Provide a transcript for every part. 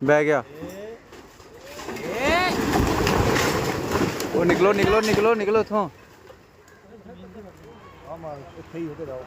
ਬਹਿ ਗਿਆ। ਉਹ ਨਿਕਲੋ ਨਿਕਲੋ ਨਿਕਲੋ ਨਿਕਲੋ ਉਥੋਂ ਆ ਮਾਰ, ਇੱਥੇ ਹੀ ਹੋ ਕੇ ਰਹੋ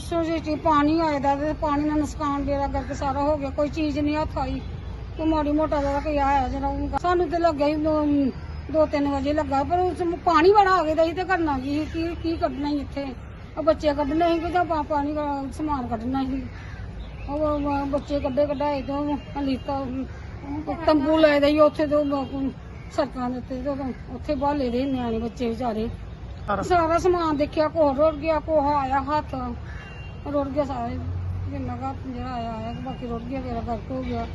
ਪਰਸੋਂ ਜੀ ਜੀ ਪਾਣੀ ਆਇਦਾ ਤੇ ਪਾਣੀ ਨਾਲ ਨੁਕਸਾਨ ਬੇੜਾ ਕਰਕੇ ਸਾਰਾ ਹੋ ਗਿਆ, ਕੋਈ ਚੀਜ਼ ਨਹੀਂ ਹੱਥ ਆਈ। ਕੋਈ ਮਾੜੀ ਮੋਟਾ ਜਿਹੜਾ ਕੋਈ ਆਇਆ ਜਿਹੜਾ ਸਾਨੂੰ ਤੇ ਲੱਗਿਆ ਸੀ ਦੋ- ਦੋ ਤਿੰਨ ਵਜੇ ਲੱਗਾ, ਪਰ ਉਸ ਨੂੰ ਪਾਣੀ ਬੜਾ ਆ ਗਿਆ ਤਾਂ ਅਸੀਂ ਤੇ ਕਰਨਾ ਕੀ ਕੀ ਕੀ ਕੱਢਣਾ ਸੀ ਇੱਥੇ? ਉਹ ਬੱਚੇ ਕੱਢਣੇ ਸੀ ਕਿ ਜਾਂ ਪਾ- ਪਾਣੀ ਦਾ ਸਮਾਨ ਕੱਢਣਾ ਸੀ? ਉਹ ਉਹ ਬੱਚੇ ਕੱਢੇ ਕਢਾਏ ਤੋਂ ਹਲੀਤਾ ਤੰਬੂ ਲੈ ਦੇ ਉੱਥੇ ਤੋਂ ਸੜਕਾਂ ਦੇ ਉੱਤੇ ਤੇ ਉੱਥੇ ਬਾਲੇ ਦੇ ਨਿਆਣੇ ਬੱਚੇ ਵਿਚਾਰੇ। ਸਾਰਾ ਸਮਾਨ ਦੇਖਿਆ ਕੋਹ ਰੁੜ ਗਿਆ ਕੋਹ ਆਇਆ ਹੱਥ। ਰੁੜ ਗਿਆ ਸਾਰੇ। ਜਿੰਨਾ ਕੁ ਜਿਹੜਾ ਆਇਆ ਆਇਆ ਬਾਕੀ ਰੁੜ ਗਿਆ ਮੇਰਾ ਗਰਕ ਹੋ ਗਿਆ।